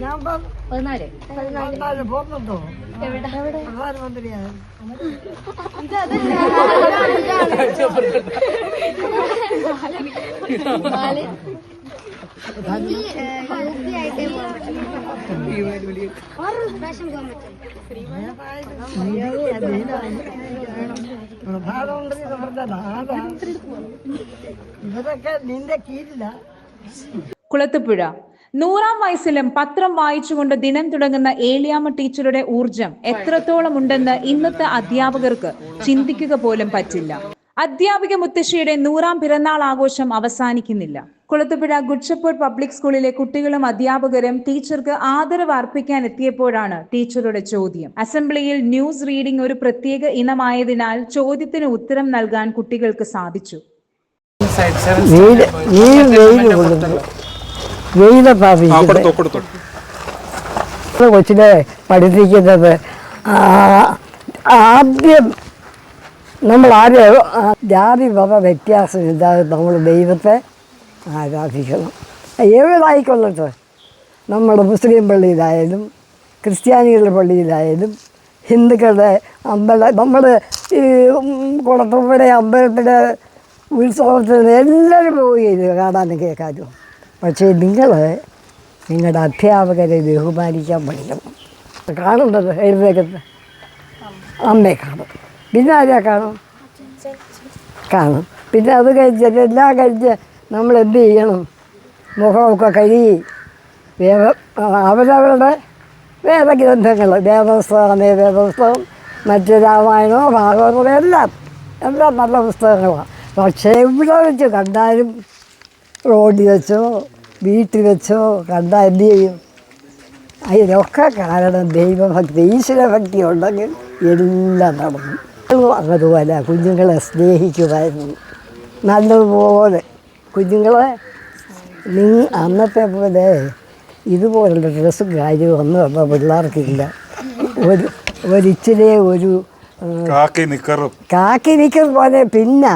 ഞാൻ ഇപ്പം പതിനാല്. പതിനാല് പോകുന്നുണ്ടോ? പ്രധാനമന്ത്രിയാണ് പ്രധാനമന്ത്രി എന്ന് പറഞ്ഞാൽ ആരാ ഇവരൊക്കെ നിന്റെ കീഴില. കുളത്തുപുഴ. നൂറാം വയസ്സിലും പത്രം വായിച്ചുകൊണ്ട് ദിനം തുടങ്ങുന്ന ഏലിയാമ ടീച്ചറുടെ ഊർജം എത്രത്തോളം ഉണ്ടെന്ന് ഇന്നത്തെ അധ്യാപകർക്ക് ചിന്തിക്കുക പോലും പറ്റില്ല. അധ്യാപിക മുത്തശ്ശിയുടെ നൂറാം പിറന്നാൾ ആഘോഷം അവസാനിക്കുന്നില്ല. കുളത്തുപുഴ ഗുഡ്ഷപ്പൂർ പബ്ലിക് സ്കൂളിലെ കുട്ടികളും അധ്യാപകരും ടീച്ചർക്ക് ആദരവ് അർപ്പിക്കാൻ എത്തിയപ്പോഴാണ് ടീച്ചറുടെ ചോദ്യം. അസംബ്ലിയിൽ ന്യൂസ് റീഡിംഗ് ഒരു പ്രത്യേക ഇനമായതിനാൽ ചോദ്യത്തിന് ഉത്തരം നൽകാൻ കുട്ടികൾക്ക് സാധിച്ചു. കൊച്ചിനെ പഠിപ്പിക്കുന്നത് ആദ്യം നമ്മൾ ആരെയോ ജാതി മത വ്യത്യാസമില്ലാതെ നമ്മൾ ദൈവത്തെ ആരാധിക്കണം. എവിടായിക്കൊള്ളട്ടെ നമ്മുടെ മുസ്ലിം പള്ളിയിലായാലും ക്രിസ്ത്യാനികളുടെ പള്ളിയിലായാലും ഹിന്ദുക്കളുടെ അമ്പല നമ്മൾ ഈ കുളത്തുമ്പടെ അമ്പലത്തിന്റെ ഉത്സവത്തിന് എല്ലാവരും പോവുകയില്ല കാണാനും കേൾക്കാനും. പക്ഷേ നിങ്ങൾ നിങ്ങളുടെ അധ്യാപകരെ ബഹുമാനിക്കാൻ പഠിക്കണം. കാണുന്നത് എഴുന്നേക്കത്ത് അമ്മയെ കാണും. പിന്നെ ആരെയാ കാണും? കാണും. പിന്നെ അത് കഴിച്ചിട്ട് എല്ലാം കഴിച്ച് നമ്മൾ എന്ത് ചെയ്യണം? മുഖമൊക്കെ കഴുകി വേദ അവരവരുടെ വേദഗ്രന്ഥങ്ങൾ വേദപുസ്തകമാണ് വേദപുസ്തകം മറ്റ് രാമായണമോ ഭാഗവതമോ എല്ലാം എല്ലാം നല്ല പുസ്തകങ്ങളാണ് പക്ഷേ ഇവിടെ വെച്ച് കണ്ടാലും റോഡിൽ വെച്ചോ വീട്ടിൽ വെച്ചോ കണ്ടാൽ എന്ത് ചെയ്യും? അതിനൊക്കെ കാരണം ദൈവഭക്തി ഈശ്വരഭക്തി ഉണ്ടെങ്കിൽ എല്ലാം നടന്നു അതുപോലെ കുഞ്ഞുങ്ങളെ സ്നേഹിക്കുമായിരുന്നു. നല്ലതുപോലെ കുഞ്ഞുങ്ങളെ നീ അന്നത്തെ പോലെ ഇതുപോലുള്ള ഡ്രസ്സും കാര്യവും ഒന്നും പിള്ളേർക്കില്ല. ഒരു ഒരിച്ചിരി ഒരു കാക്കി നിക്കറും. കാക്കി നിൽക്കുന്ന പോലെ പിന്നെ.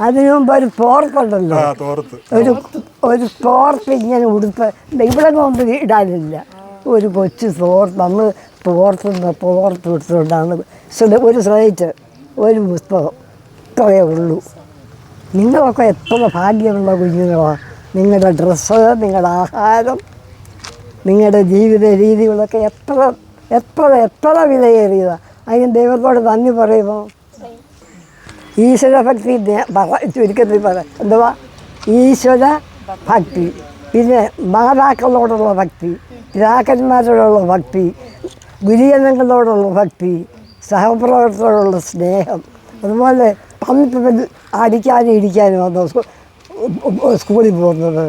അതിനു മുമ്പ് ഒരു പോർക്കുണ്ടല്ലോ ആ തോർത്ത്. ഒരു ഒരു പോർക്ക് ഇങ്ങനെ ഉടുപ്പ്. ഇവിടെ കൊണ്ട് ഇടാനില്ല. ഒരു കൊച്ചു തോർത്ത്. നമ്മൾ തോർത്തുന്ന തോർത്ത് എടുത്തുകൊണ്ടാണ് ശ്ര- ഒരു സ്ലേറ്റ് ഒരു പുസ്തകം ഇത്രയേ ഉള്ളൂ. നിങ്ങളൊക്കെ എത്ര ഭാഗ്യമുള്ള കുഞ്ഞുങ്ങളാണ് നിങ്ങളുടെ ഡ്രസ്സ് നിങ്ങളുടെ ആഹാരം നിങ്ങളുടെ ജീവിത രീതികളൊക്കെ എത്ര എത്ര എത്ര വിലയേറിയതാണ് അതിന് ദൈവത്തോട് നന്ദി പറയുമോ? ഈശ്വരഭക്തി ചുരുക്കത്തിൽ പറ എന്തുവാ? ഈശ്വര ഭക്തി. പിന്നെ മാതാക്കളോടുള്ള ഭക്തി പിതാക്കന്മാരോടുള്ള ഭക്തി ഗുരുജനങ്ങളോടുള്ള ഭക്തി സഹപ്രവർത്തകരോടുള്ള സ്നേഹം. അതുപോലെ പന്ത് അടിക്കാനും ഇടിക്കാനും വന്നു. സ്കൂളിൽ പോകുന്നത്.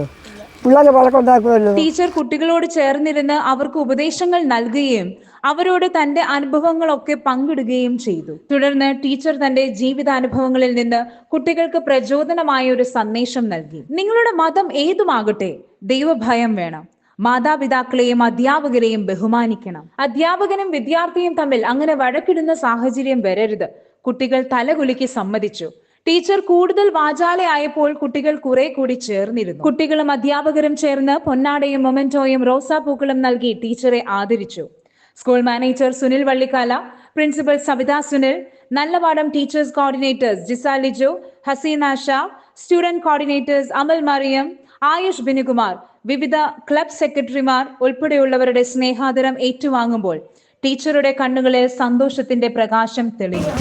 പിള്ളേരെ വഴക്കുണ്ടാക്കുമല്ലോ. ടീച്ചർ കുട്ടികളോട് ചേർന്നിരുന്ന് അവർക്ക് ഉപദേശങ്ങൾ നൽകുകയും അവരോട് തന്റെ അനുഭവങ്ങളൊക്കെ പങ്കിടുകയും ചെയ്തു. തുടർന്ന് ടീച്ചർ തന്റെ ജീവിതാനുഭവങ്ങളിൽ നിന്ന് കുട്ടികൾക്ക് പ്രചോദനമായ ഒരു സന്ദേശം നൽകി. നിങ്ങളുടെ മതം ഏതുമാകട്ടെ ദൈവഭയം വേണം. മാതാപിതാക്കളെയും അധ്യാപകരെയും ബഹുമാനിക്കണം. അധ്യാപകനും വിദ്യാർത്ഥിയും തമ്മിൽ അങ്ങനെ വഴക്കിടുന്ന സാഹചര്യം വരരുത്. കുട്ടികൾ തലകുലുക്കി സമ്മതിച്ചു. ടീച്ചർ കൂടുതൽ വാചാലയായപ്പോൾ കുട്ടികൾ കുറെ കൂടി ചേർന്നിരുന്നു. കുട്ടികളും അധ്യാപകരും ചേർന്ന് പൊന്നാടയും മൊമെന്റോയും റോസാപ്പൂക്കളും നൽകി ടീച്ചറെ ആദരിച്ചു. School manager Sunil Vallikkala principal Savitha Sunil Nallapadam teachers coordinators Jisa Liju Haseena Sha student coordinators Amal Mariyam Ayush Binukumar വിവിധ ക്ലബ് സെക്രട്ടറിമാർ ഉൾപ്പെടെയുള്ളവരുടെ സ്നേഹാദരം ഏറ്റുവാങ്ങുമ്പോൾ ടീച്ചറുടെ കണ്ണുകളിൽ സന്തോഷത്തിന്റെ പ്രകാശം തെളിഞ്ഞു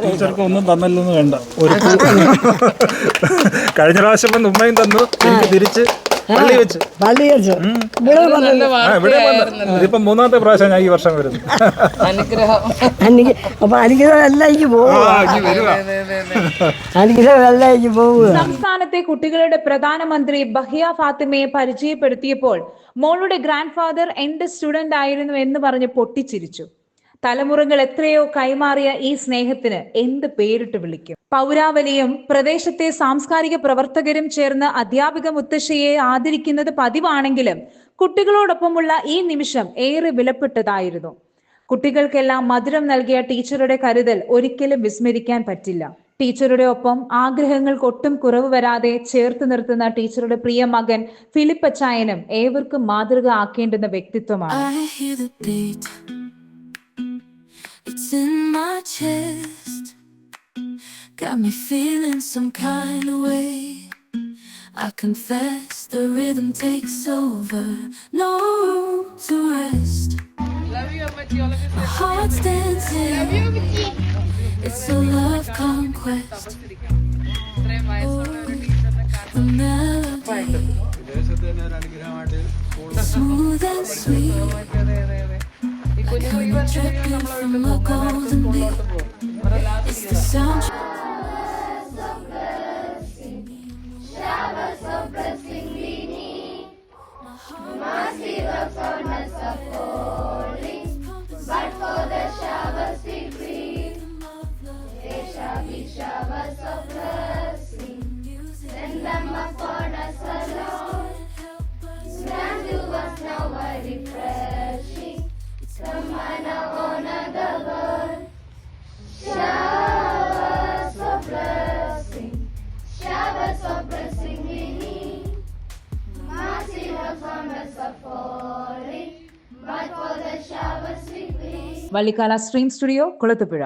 ടീച്ചർക്ക് ഒന്നും തന്നല്ലെന്ന് വേണ്ട. ഒരു കഴിഞ്ഞ പ്രാവശ്യം ഉമ്മയും തന്നു. എനിക്ക് തിരിച്ച് പള്ളി വെച്ച്. പള്ളി വെച്ച്. ഇവിടെ ഇതിപ്പം മൂന്നാമത്തെ പ്രാവശ്യം ഞാൻ ഈ വർഷം വരുന്നു. അനുഗ്രഹം. അപ്പൊ അനുഗ്രഹം എല്ലാം എനിക്ക് പോകുക ആ, ഇനി വരുവാ. അനുഗ്രഹം എല്ലാം എനിക്ക് സംസ്ഥാനത്തെ കുട്ടികളുടെ പ്രധാനമന്ത്രി ബഹിയ ഫാത്തിമയെ പരിചയപ്പെടുത്തിയപ്പോൾ മോളുടെ ഗ്രാൻഡ് ഫാദർ എന്റെ സ്റ്റുഡന്റ് ആയിരുന്നു എന്ന് പറഞ്ഞ് പൊട്ടിച്ചിരിച്ചു. തലമുറകൾ എത്രയോ കൈമാറിയ ഈ സ്നേഹത്തിന് എന്ത് പേരിട്ട് വിളിക്കും? പൗരാവലിയും പ്രദേശത്തെ സാംസ്കാരിക പ്രവർത്തകരും ചേർന്ന് അധ്യാപിക മുത്തശ്ശിയെ ആദരിക്കുന്നത് പതിവാണെങ്കിലും കുട്ടികളോടൊപ്പമുള്ള ഈ നിമിഷം ഏറെ വിലപ്പെട്ടതായിരുന്നു. കുട്ടികൾക്കെല്ലാം മധുരം നൽകിയ ടീച്ചറുടെ കരുതൽ ഒരിക്കലും വിസ്മരിക്കാൻ പറ്റില്ല. ടീച്ചറുടെ ഒപ്പം ആഗ്രഹങ്ങൾക്ക് ഒട്ടും കുറവ് വരാതെ ചേർത്ത് നിർത്തുന്ന ടീച്ചറുടെ പ്രിയ മകൻ ഫിലിപ്പ് അച്ചായനും ഏവർക്കും മാതൃക ആക്കേണ്ടുന്ന വ്യക്തിത്വമാണ്. It's in my chest. Got me feeling some kind of way. I confess the rhythm takes over. No room to rest. My heart's dancing. It's a love conquest. Oh, the melody. Smooth and sweet. It's the sound. Vallikkala stream studio Kulathupuzha